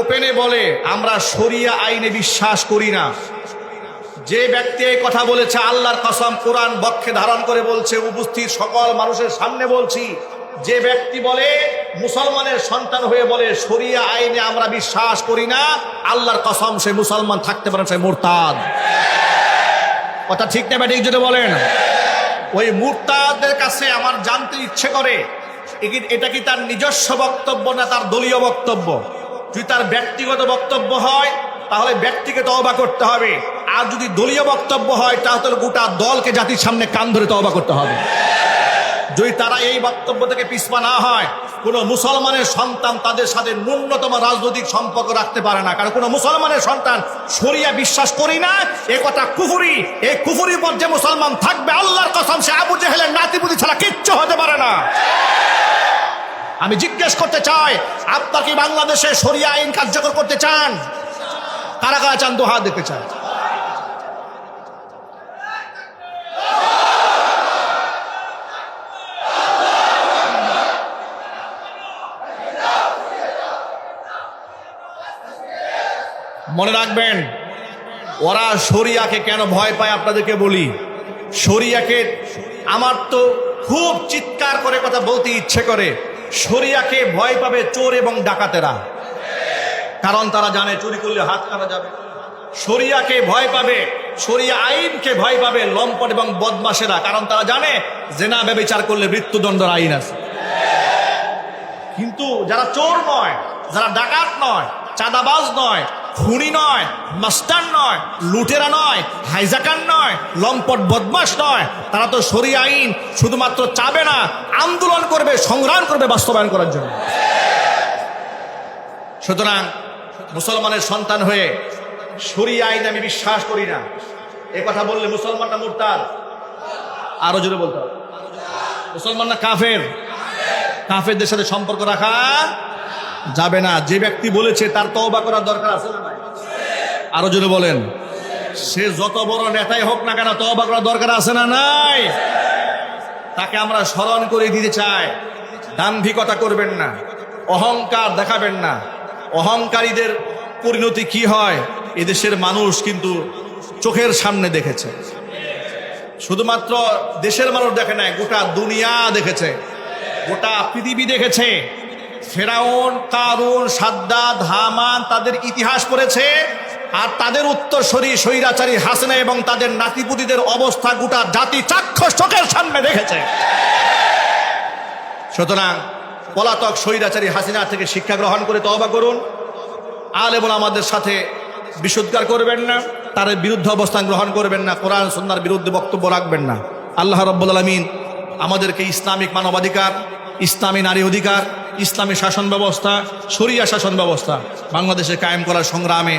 ওপেনে বলে, আমরা শরিয়া আইনে বিশ্বাস করি না। যে ব্যক্তি এই কথা বলেছে, আল্লাহর কসম কোরআন বক্ষে ধারণ করে বলছে, উপস্থিত সকল মানুষের সামনে বলছি, যে ব্যক্তি বলে, মুসলমানের সন্তান হয়ে বলে, শরিয়া আইনে আমরা বিশ্বাস করি না, আল্লাহর কসম সে মুসলমান থাকতে পারে সে মুরতাদ। কথা ঠিক না ব্যাটিক যদি বলেন? ওই মুরতাদের কাছে আমার জানতে ইচ্ছে করে এটা কি তার নিজস্ব বক্তব্য না তার দলীয় বক্তব্য? যদি তার ব্যক্তিগত বক্তব্য হয়, তাহলে ব্যক্তিকে তওবা করতে হবে। আর যদি দলীয় বক্তব্য হয়, তাহলে গোটা দলকে জাতির সামনে কান ধরে তওবা করতে হবে। যদি তারা এই বক্তব্য থেকে পিছপা না হয়, কোন মুসলমানের সন্তান তাদের সাথে ন্যূনতম রাজনৈতিক সম্পর্ক রাখতে পারে না। কারণ কোন মুসলমানের সন্তান সরিয়া বিশ্বাস করি না, এ কথা কুফুরি। এই কুফুরির পর যে মুসলমান থাকবে, আল্লাহর কসম, সে আবু জেহেলের নাতিপুতি ছাড়া কিচ্ছু হতে পারে না। আমি জিজ্ঞেস করতে চাই, আপনার কি বাংলাদেশে সরিয়া আইন কার্যকর করতে চান? কারা কারা চান দোহা দেখতে চান? মনে রাখবেন, ওরা শরিয়াকে কেন ভয় পায় আপনাদেরকে বলি? শরিয়াকে আমার তো খুব চিৎকার করে কথা বলতে ইচ্ছে করে। শরিয়াকে ভয় পাবে চোর এবং ডাকাতেরা। কারণ তারা জানে চুরি করলে হাত কাটা যাবে। শরিয়াকে ভয় পাবে, শরিয়া আইনকে ভয় পাবে লম্পট এবং বদমাসেরা কারণ তারা জানে জেনা ব্যবচার করলে মৃত্যুদণ্ডের আইন আছে। কিন্তু যারা চোর নয়, যারা ডাকাত নয়, চাঁদাবাজ নয় খুনি নয়, মাস্টার নয়, লুটেরা নয়, হাইজাকার নয়, লম্পট বদমাস নয়। তারা তো সরি আইন শুধুমাত্র চাবে না, আন্দোলন করবে, সংগ্রাম করবে বাস্তবায়ন করার জন্য। সুতরাং মুসলমানের সন্তান হয়ে সরি আইন আমি বিশ্বাস করি না। এ কথা বললে মুসলমানরা মুরতাদ। আরও জোরে বলতে হবে। মুসলমান কাফের। কাফেরদের সাথে সম্পর্ক রাখা যাবে না। যে ব্যক্তি বলেছে তার তওবা করার দরকার আছে না আরও জোরে বলেন। সে যত বড় নেতাই হোক না কেন তওবা করার দরকার আছে না নাই? তাকে আমরা স্মরণ করে দিতে চাই। দাম্ভিকতা করবেন না। অহংকার দেখাবেন না। অহংকারীদের পরিণতি কি হয়? এদেশের মানুষ কিন্তু চোখের সামনে দেখেছে। শুধুমাত্র দেশের মানুষ দেখে নাই, গোটা দুনিয়া দেখেছে। গোটা পৃথিবী দেখেছে। ফেরাউন কারুন সাদ্দাদ, হামান তাদের ইতিহাস পড়েছে আর তাদের উত্তরসরী স্বৈরাচারী হাসিনা এবং তাদের নাতিপুতিদের অবস্থা গোটা জাতি চাক্ষুষ চোখের সামনে দেখেছে। সুতরাং পলাতক স্বৈরাচারী হাসিনা থেকে শিক্ষা গ্রহণ করে তওবা করুন। আল এবং আমাদের সাথে বিশুদ্ধার করবেন না, তার বিরুদ্ধে অবস্থান গ্রহণ করবেন না, কোরআন সন্ন্যার বিরুদ্ধে বক্তব্য রাখবেন না। আল্লাহ রব্বুল আলমিন আমাদেরকে ইসলামিক মানবাধিকার, ইসলামী নারী অধিকার ইসলামী শাসন ব্যবস্থা সরিয়া শাসন ব্যবস্থা বাংলাদেশে কায়েম করার সংগ্রামে